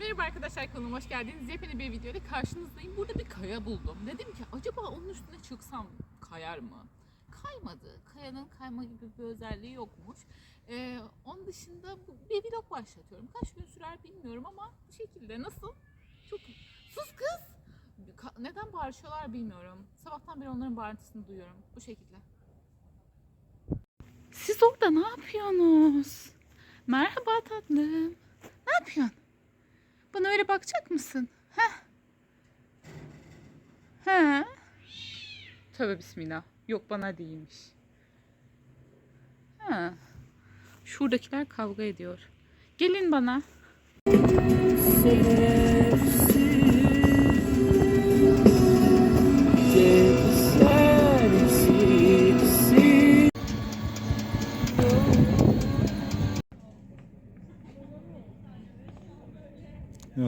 Merhaba arkadaşlar kanalıma hoş geldiniz. Yepyeni bir videoyla karşınızdayım. Burada bir kaya buldum. Dedim ki acaba onun üstüne çıksam kayar mı? Kaymadı. Kayanın kayma gibi bir özelliği yokmuş. Ee, onun dışında bir vlog başlatıyorum. Kaç gün sürer bilmiyorum ama bu şekilde. Nasıl? Çok... Sus kız! Neden bağırışıyorlar bilmiyorum. Sabahtan beri onların bağırtısını duyuyorum. Bu şekilde. Siz orada ne yapıyorsunuz? Merhaba tatlım. Ne yapıyorsun? Bana öyle bakacak mısın? Heh. He. Tövbe bismillah. Yok bana değilmiş. Ha. Şuradakiler kavga ediyor. Gelin bana.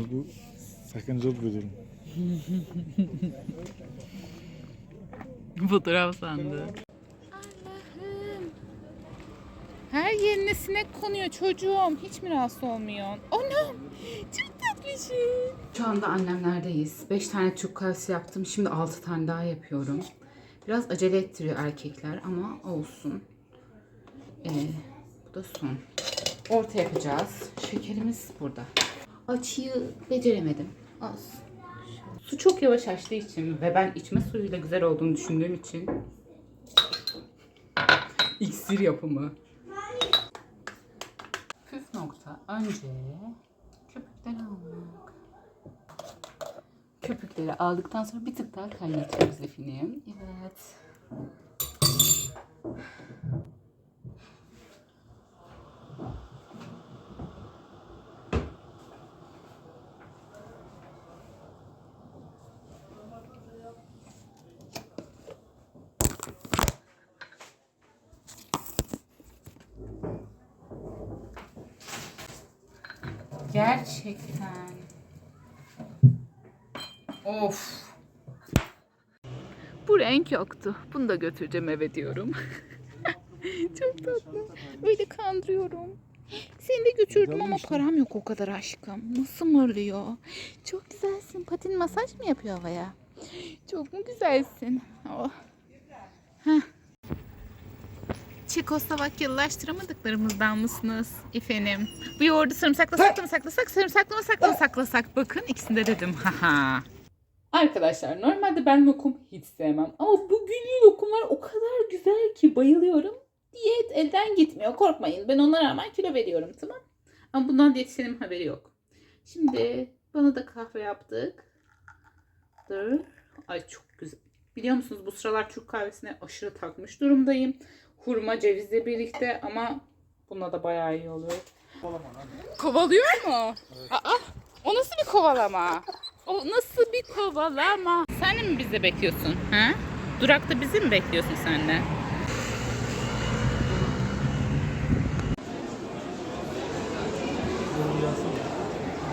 Yalnız bu sakıncalı bir durum. Fotoğraf sandı. Allah'ım. Her yerine sinek konuyor çocuğum. Hiç mi rahatsız olmuyorsun? Anam. Çok tatlışım. Şu anda annemlerdeyiz. 5 tane Türk kahvesi yaptım. Şimdi 6 tane daha yapıyorum. Biraz acele ettiriyor erkekler ama olsun. Ee, bu da son. Orta yapacağız. Şekerimiz burada. Açıyı beceremedim. Az. Su çok yavaş açtığı için ve ben içme suyuyla güzel olduğunu düşündüğüm için iksir yapımı. Püf nokta. Önce köpükleri almak. Köpükleri aldıktan sonra bir tık daha kaynatıyoruz efendim. Evet. Gerçekten. Of. Bu renk yoktu. Bunu da götüreceğim eve diyorum. Çok tatlı. Böyle kandırıyorum. Seni de götürdüm ama param yok o kadar aşkım. Nasıl mırlıyor? Çok güzelsin. Patin masaj mı yapıyor havaya? Çok mu güzelsin? Oh. Heh. Çekoslovakyalılaştıramadıklarımızdan mısınız efendim? Bu yoğurdu sarımsakla sakla mı saklasak, sarımsaklı mı sakla mı saklasak? Bakın ikisinde dedim. Haha. Arkadaşlar normalde ben lokum hiç sevmem. Ama bugünün lokumlar o kadar güzel ki bayılıyorum. Diyet elden gitmiyor. Korkmayın. Ben ona rağmen kilo veriyorum tamam. Ama bundan diyetisyenim haberi yok. Şimdi bana da kahve yaptık. Dur. Ay çok güzel. Biliyor musunuz bu sıralar Türk kahvesine aşırı takmış durumdayım. Hurma cevizle birlikte ama bununla da bayağı iyi oluyor. Kovalıyor mu? Aa, o nasıl bir kovalama? O nasıl bir kovalama? Sen mi bizi bekliyorsun? Ha? Durakta bizi mi bekliyorsun sen de?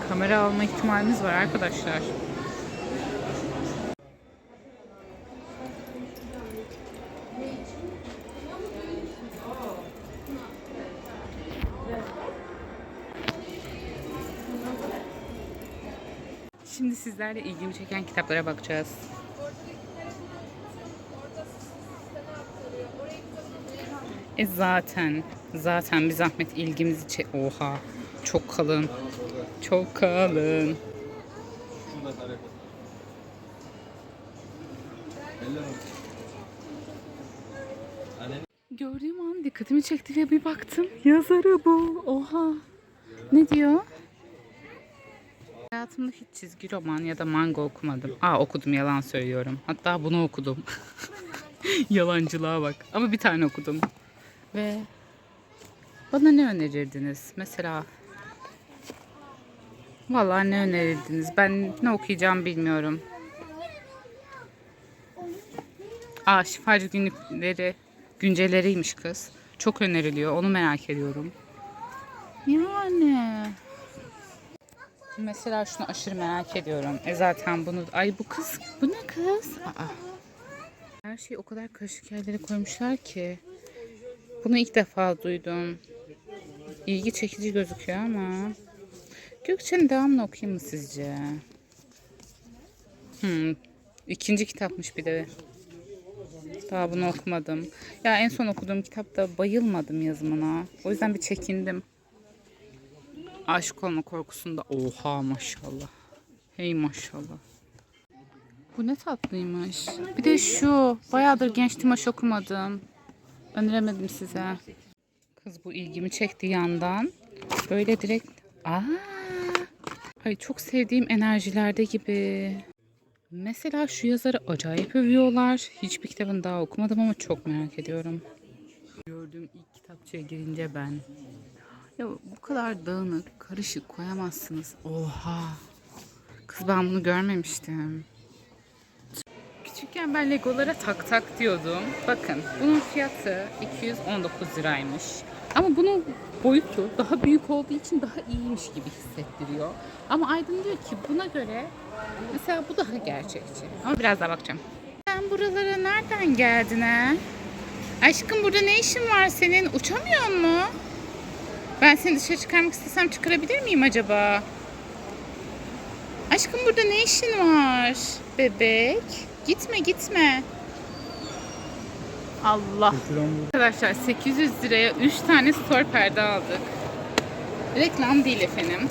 Kamera alma ihtimalimiz var arkadaşlar. Şimdi sizlerle ilgimi çeken kitaplara bakacağız. E zaten, zaten bir zahmet ilgimizi çek... Oha, çok kalın. Çok kalın. Gördüğüm an dikkatimi çekti ve bir baktım. Yazarı bu. Oha. Ne diyor? Hayatımda hiç çizgi roman ya da manga okumadım. Aa okudum yalan söylüyorum. Hatta bunu okudum. Yalancılığa bak. Ama bir tane okudum. Ve bana ne önerirdiniz? Mesela Vallahi ne önerirdiniz? Ben ne okuyacağım bilmiyorum. Aa şifacı günlükleri güncelleriymiş kız. Çok öneriliyor. Onu merak ediyorum. Yani Mesela şunu aşırı merak ediyorum. E zaten bunu... Ay bu kız... Bu ne kız? Aa. Her şeyi o kadar karışık yerlere koymuşlar ki. Bunu ilk defa duydum. İlgi çekici gözüküyor ama. Gökçe'nin devamını okuyayım mı sizce? Hmm. İkinci kitapmış bir de. Daha bunu okumadım. Ya en son okuduğum kitapta bayılmadım yazımına. O yüzden bir çekindim. Aşık olma konusunda. Oha maşallah. Hey maşallah. Bu ne tatlıymış. Bir de şu. Bayağıdır genç Timaş okumadım. Öneremedim size. Kız bu ilgimi çekti yandan. Böyle direkt... Aa! Ay çok sevdiğim enerjilerde gibi. Mesela şu yazarı acayip övüyorlar. Hiçbir kitabını daha okumadım ama çok merak ediyorum. Gördüğüm ilk kitapçıya girince ben. Ya bu kadar dağınık, karışık koyamazsınız. Oha. Kız ben bunu görmemiştim. Küçükken ben Legolara tak tak diyordum. Bakın bunun fiyatı 219 liraymış. Ama bunun boyutu daha büyük olduğu için daha iyiymiş gibi hissettiriyor. Ama Aydın diyor ki buna göre mesela bu daha gerçekçi. Ama biraz daha bakacağım. Sen buralara nereden geldin ha? Aşkım burada ne işin var senin? Uçamıyor mu? Ben seni dışarı çıkarmak istesem çıkarabilir miyim acaba? Aşkım burada ne işin var? Bebek. Gitme gitme. Allah. Arkadaşlar 800 liraya 3 tane store perde aldık. Reklam değil efendim.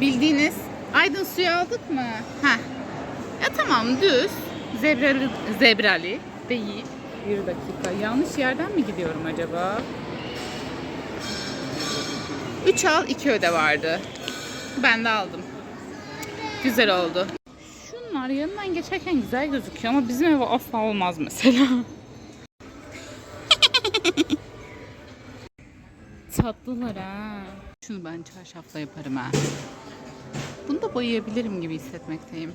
Bildiğiniz Aydın suyu aldık mı? Heh. Ya tamam düz. Zebrali, zebrali değil. Bir dakika. Yanlış yerden mi gidiyorum acaba? 3 al 2 öde vardı. Ben de aldım. Güzel oldu. Şunlar yanından geçerken güzel gözüküyor ama bizim eve asla olmaz mesela. Tatlılar ha. Şunu ben çarşafla yaparım ha. Bunu da boyayabilirim gibi hissetmekteyim.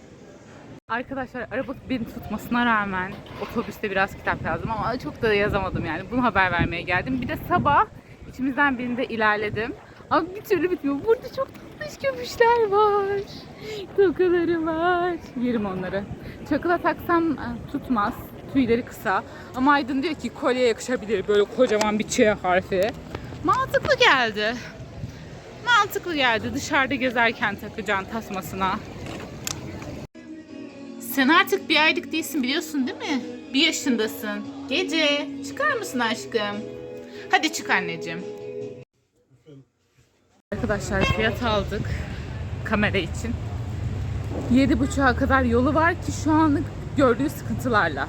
Arkadaşlar araba beni tutmasına rağmen otobüste biraz kitap yazdım ama çok da yazamadım yani. Bunu haber vermeye geldim. Bir de sabah içimizden birinde ilerledim. Ama bir türlü bitmiyor. Burada çok tatlış köpüşler var. Tokaları var. Yerim onları. Çakıla taksam e, tutmaz. Tüyleri kısa. Ama Aydın diyor ki kolye yakışabilir. Böyle kocaman bir Ç harfi. Mantıklı geldi. Mantıklı geldi. Dışarıda gezerken takacaksın tasmasına. Sen artık bir aylık değilsin biliyorsun değil mi? Bir yaşındasın. Gece çıkar mısın aşkım? Hadi çık anneciğim. Arkadaşlar fiyat aldık kamera için. Yedi buçuğa kadar yolu var ki şu anlık gördüğü sıkıntılarla.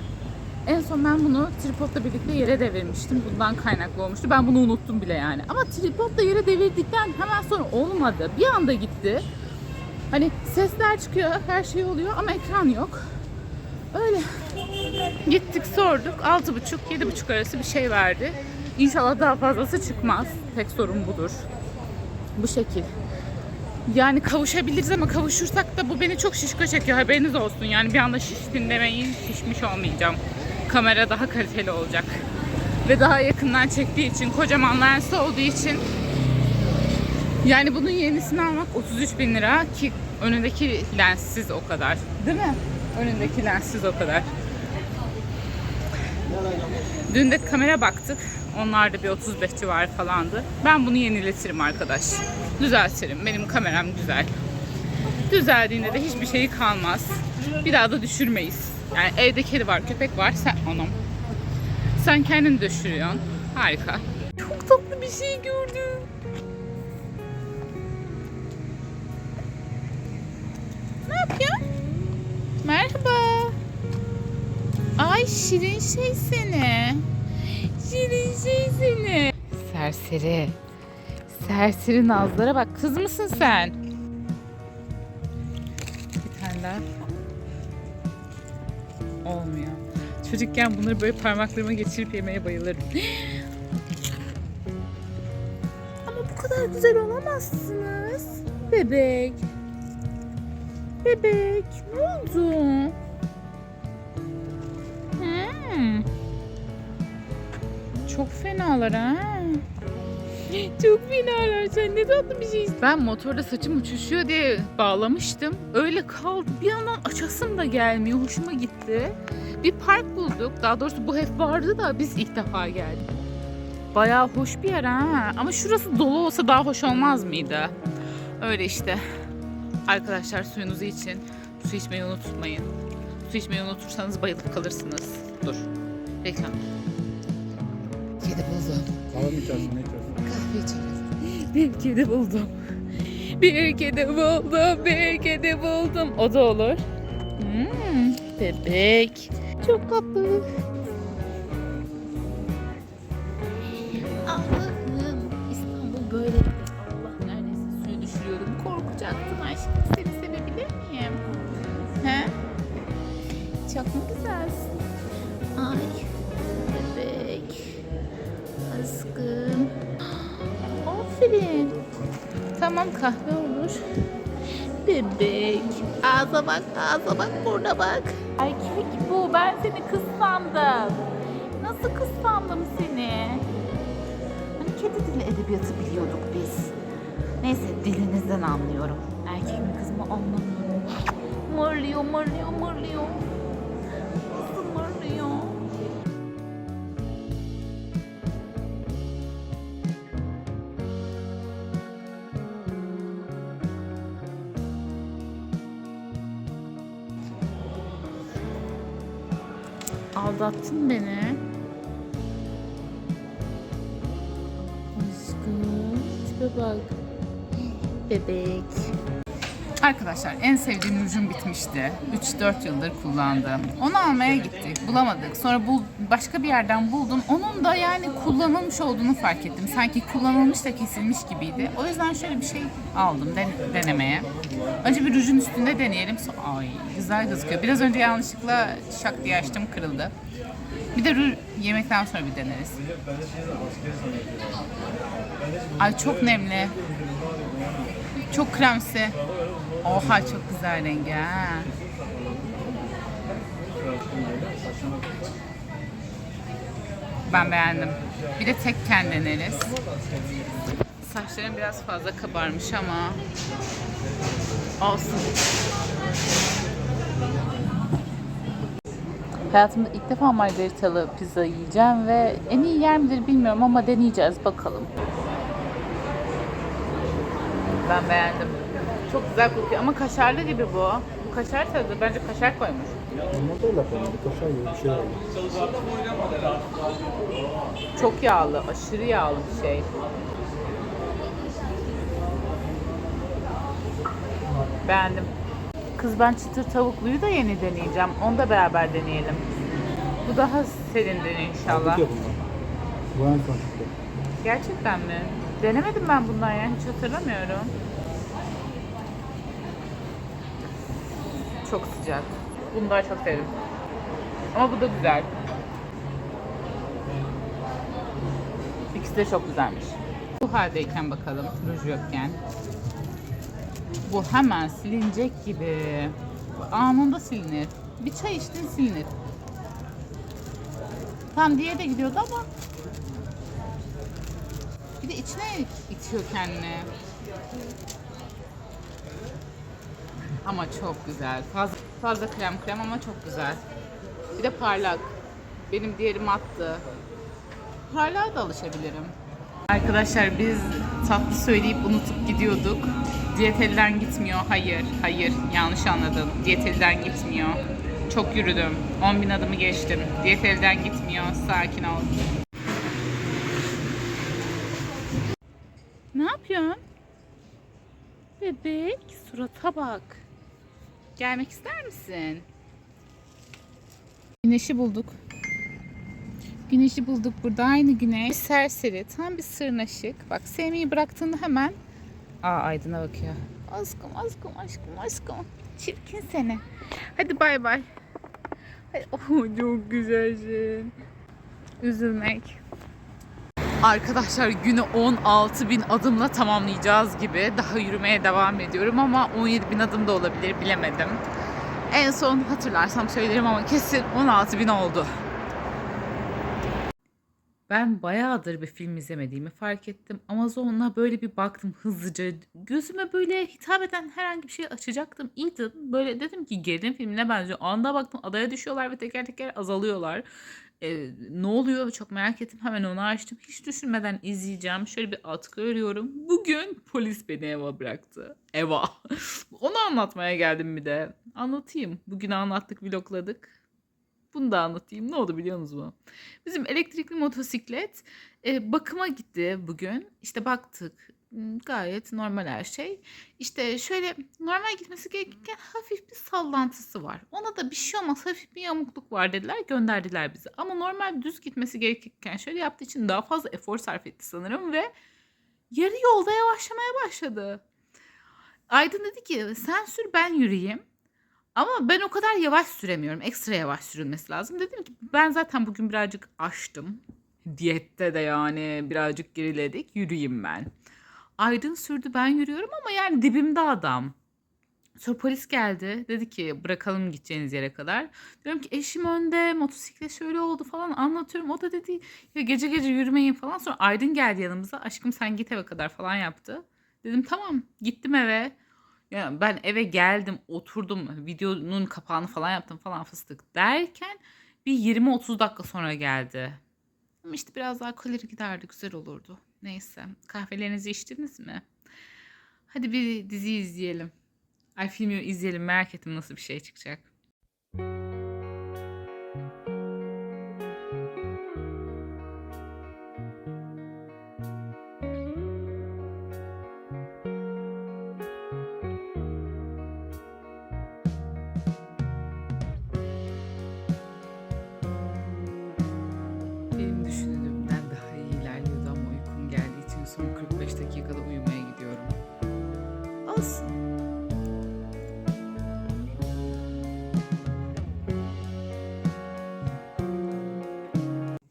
En son ben bunu tripodla birlikte yere devirmiştim. Bundan kaynaklı olmuştu. Ben bunu unuttum bile yani. Ama tripodla yere devirdikten hemen sonra olmadı. Bir anda gitti. Hani sesler çıkıyor, her şey oluyor ama ekran yok. Öyle. Gittik sorduk. Altı buçuk, yedi buçuk arası bir şey verdi. İnşallah daha fazlası çıkmaz. Tek sorun budur. Bu şekil. Yani kavuşabiliriz ama kavuşursak da bu beni çok şişko çekiyor. Haberiniz olsun. Yani bir anda şiştin demeyin, şişmiş olmayacağım. Kamera daha kaliteli olacak. Ve daha yakından çektiği için, kocaman lens olduğu için yani bunun yenisini almak 33 bin lira ki önündeki lenssiz o kadar. Değil mi? Önündeki lenssiz o kadar. Dün de kamera baktık. Onlar da bir 35 civarı falandı. Ben bunu yeniletirim arkadaş. Düzeltirim. Benim kameram güzel. Düzeldiğinde de hiçbir şeyi kalmaz. Bir daha da düşürmeyiz. Yani evde kedi var, köpek var. Sen anam. Sen kendini düşürüyorsun. Harika. Çok tatlı bir şey gördüm. Ne yapıyorsun? Merhaba. Ay şirin şey seni. Şirin şey seni. Serseri. Serseri nazlara bak. Kız mısın sen? Bir tane daha. Olmuyor. Çocukken bunları böyle parmaklarıma geçirip yemeye bayılırım. Ama bu kadar güzel olamazsınız. Bebek. Bebek. Ne oldu? Hmm. Çok fenalar ha. Çok fenalar. Sen ne tatlı bir şeysin. Ben motorda saçım uçuşuyor diye bağlamıştım. Öyle kaldı. Bir yandan açasım da gelmiyor. Hoşuma gitti. Bir park bulduk. Daha doğrusu bu hep vardı da biz ilk defa geldik. Bayağı hoş bir yer ha. Ama şurası dolu olsa daha hoş olmaz mıydı? Öyle işte. Arkadaşlar suyunuzu için. Su içmeyi unutmayın. Su içmeyi unutursanız bayılıp kalırsınız. Dur. Reklam. Kedi buldum. Kahve mi içersin ne içersin? Kahve içeriz. Bir kedi buldum. Bir kedi buldum, bir kedi buldum. O da olur. Hmm, bebek. Çok tatlı. Tamam kahve olur. Bebek. Ağza bak, ağza bak, burada bak. Erkek bu. Ben seni kız sandım. Nasıl kız sandım seni? Hani kedi dili edebiyatı biliyorduk biz. Neyse dilinizden anlıyorum. Erkek mi kız mı anlamıyorum. Mırlıyor, mırlıyor, mırlıyor. Aldattın beni. Aşkım, tipe bak. Bebek. Arkadaşlar en sevdiğim rujum bitmişti. 3-4 yıldır kullandığım. Onu almaya gittik. Bulamadık. Sonra bul, başka bir yerden buldum. Onun da yani kullanılmış olduğunu fark ettim. Sanki kullanılmış da kesilmiş gibiydi. O yüzden şöyle bir şey aldım den- denemeye. Önce bir rujun üstünde deneyelim. Ay güzel gözüküyor. Biraz önce yanlışlıkla şak diye açtım kırıldı. Bir de ruj yemekten sonra bir deneriz. Ay çok nemli. Çok kremsi. Oha çok güzel rengi ha. Ben beğendim. Bir de tekken deneriz. Saçlarım biraz fazla kabarmış ama olsun. Hayatımda ilk defa margaritalı pizza yiyeceğim ve en iyi yer midir bilmiyorum ama deneyeceğiz bakalım. Ben beğendim. Çok güzel kokuyor ama kaşarlı gibi bu. Bu kaşar tadı. Bence kaşar koymuş. Yapalım. Bir kaşar gibi bir şey var. Çok yağlı. Aşırı yağlı bir şey. Beğendim. Kız ben çıtır tavukluyu da yeni deneyeceğim. Onu da beraber deneyelim. Bu daha serindir inşallah. Bu en son çıktı. Gerçekten mi? Denemedim ben bundan ya. Hiç hatırlamıyorum. Çok sıcak. Bunu daha çok sevdim. Ama bu da güzel. İkisi de çok güzelmiş. Bu haldeyken bakalım. Ruj yokken. Bu hemen silinecek gibi. Anında silinir. Bir çay içtin silinir. Tam diye de gidiyordu ama bir de içine itiyor kendini. Ama çok güzel. Fazla, fazla krem krem ama çok güzel. Bir de parlak. Benim diğeri mattı. Parlağa da alışabilirim. Arkadaşlar biz tatlı söyleyip unutup gidiyorduk. Diyet elden gitmiyor. Hayır, hayır. Yanlış anladın. Diyet elden gitmiyor. Çok yürüdüm. 10 bin adımı geçtim. Diyet elden gitmiyor. Sakin ol. Ne yapıyorsun? Bebek, surata bak. Gelmek ister misin? Güneşi bulduk. Güneşi bulduk burada aynı güneş. Serseri, tam bir sırnaşık. Bak sevmeyi bıraktığında hemen Aa Aydın'a bakıyor. Aşkım, aşkım, aşkım, aşkım. Çirkin seni. Hadi bay bay. Hadi. Oh, çok güzelsin. Üzülmek. Arkadaşlar günü 16 bin adımla tamamlayacağız gibi. Daha yürümeye devam ediyorum ama 17 bin adım da olabilir bilemedim. En son hatırlarsam söylerim ama kesin 16 bin oldu. Ben bayağıdır bir film izlemediğimi fark ettim. Amazon'a böyle bir baktım hızlıca. Gözüme böyle hitap eden herhangi bir şey açacaktım. Eden böyle dedim ki gerilim filmine benziyor. Anda baktım adaya düşüyorlar ve teker teker azalıyorlar. E, ne oluyor çok merak ettim. Hemen onu açtım. Hiç düşünmeden izleyeceğim. Şöyle bir atkı örüyorum. Bugün polis beni eve bıraktı. Eva. Onu anlatmaya geldim bir de. Anlatayım. Bugün anlattık, vlogladık. Bunu da anlatayım. Ne oldu biliyor musunuz? Bizim elektrikli motosiklet e, bakıma gitti bugün. İşte baktık. Hmm, Gayet normal her şey. İşte şöyle normal gitmesi gerekirken hafif bir sallantısı var. Ona da bir şey olmaz hafif bir yamukluk var dediler gönderdiler bizi. Ama normal düz gitmesi gerekirken şöyle yaptığı için daha fazla efor sarf etti sanırım ve yarı yolda yavaşlamaya başladı. Aydın dedi ki sen sür ben yürüyeyim. Ama ben o kadar yavaş süremiyorum. Ekstra yavaş sürülmesi lazım. Dedim ki ben zaten bugün birazcık açtım. Diyette de yani birazcık geriledik. Yürüyeyim ben. Aydın sürdü ben yürüyorum ama yani dibimde adam. Sonra polis geldi. Dedi ki bırakalım gideceğiniz yere kadar. Diyorum ki eşim önde motosiklet şöyle oldu falan anlatıyorum. O da dedi ya gece gece yürümeyin falan. Sonra Aydın geldi yanımıza. Aşkım sen git eve kadar falan yaptı. Dedim tamam gittim eve. Ya ben eve geldim oturdum videonun kapağını falan yaptım falan fıstık derken bir 20-30 dakika sonra geldi. Ama işte biraz daha kalori giderdi güzel olurdu. Neyse kahvelerinizi içtiniz mi? Hadi bir dizi izleyelim. Ay filmi izleyelim merak ettim nasıl bir şey çıkacak. Benim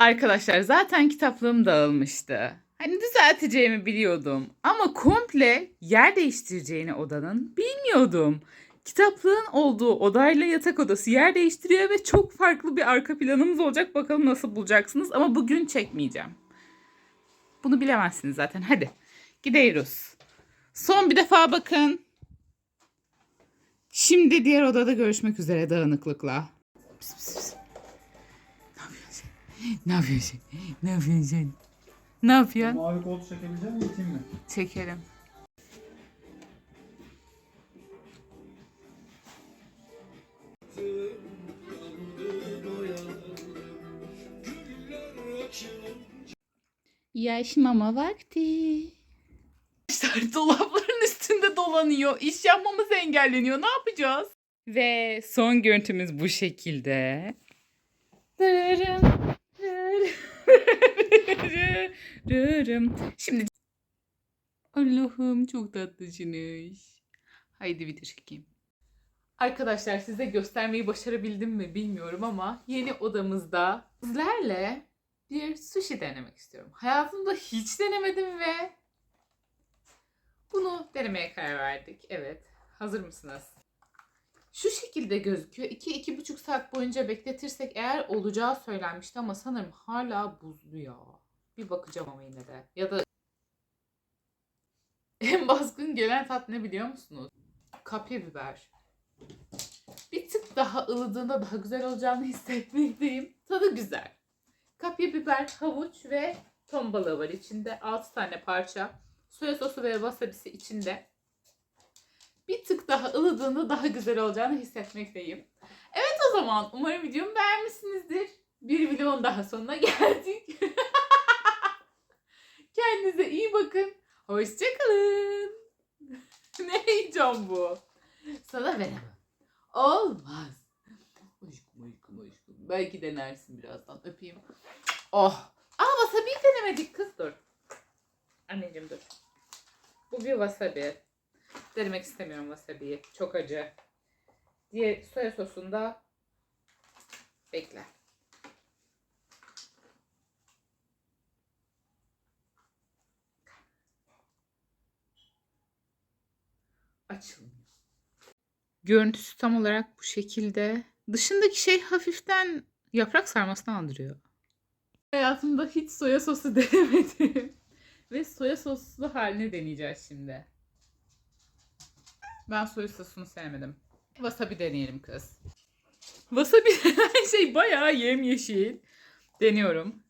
Arkadaşlar zaten kitaplığım dağılmıştı. Hani düzelteceğimi biliyordum ama komple yer değiştireceğini odanın bilmiyordum. Kitaplığın olduğu odayla yatak odası yer değiştiriyor ve çok farklı bir arka planımız olacak. Bakalım nasıl bulacaksınız ama bugün çekmeyeceğim. Bunu bilemezsiniz zaten. Hadi gidiyoruz. Son bir defa bakın. Şimdi diğer odada görüşmek üzere dağınıklıkla. Pıs pıs. Ne yapıyorsun? Ne yapıyorsun? Ne yapıyorsun? Ne yapıyorsun? Mavi koltuğu çekebilecek misin? İteyim mi? Çekerim. Yaş mama vakti. Arkadaşlar dolapların üstünde dolanıyor. İş yapmamız engelleniyor. Ne yapacağız? Ve son görüntümüz bu şekilde. Dırırım, Şimdi Allah'ım çok tatlısınız. Haydi video çekeyim. Arkadaşlar size göstermeyi başarabildim mi bilmiyorum ama yeni odamızda sizlerle bir sushi denemek istiyorum. Hayatımda hiç denemedim ve bunu denemeye karar verdik. Evet. Hazır mısınız? Şu şekilde gözüküyor. 2-2,5 saat boyunca bekletirsek eğer olacağı söylenmişti ama sanırım hala buzlu ya. Bir bakacağım ama yine de. Ya da en baskın gelen tat ne biliyor musunuz? Kapya biber. Bir tık daha ılıdığında daha güzel olacağını hissetmekteyim. Tadı güzel. Kapya biber, havuç ve ton balığı var içinde. 6 tane parça. Soya sosu ve wasabisi içinde. Bir tık daha ılıdığında daha güzel olacağını hissetmekteyim. Evet o zaman umarım videomu beğenmişsinizdir. Bir vlogun daha sonuna geldik. Kendinize iyi bakın. Hoşçakalın. ne heyecan bu? Sana veremem. Olmaz. Aşkım aşkım aşkım. Belki denersin birazdan. Öpeyim. Oh. Aa wasabi'yi denemedik kız dur. Anneciğim dur. Bu bir wasabi. Denemek istemiyorum wasabi'yi. Çok acı. Diğer soya sosunda bekle. Açılmıyor. Görüntüsü tam olarak bu şekilde. Dışındaki şey hafiften yaprak sarmasını andırıyor. Hayatımda hiç soya sosu denemedim. Ve soya soslu halini deneyeceğiz şimdi. Ben soya sosunu sevmedim. Wasabi deneyelim kız. Wasabi denen şey bayağı yemyeşil. Deniyorum.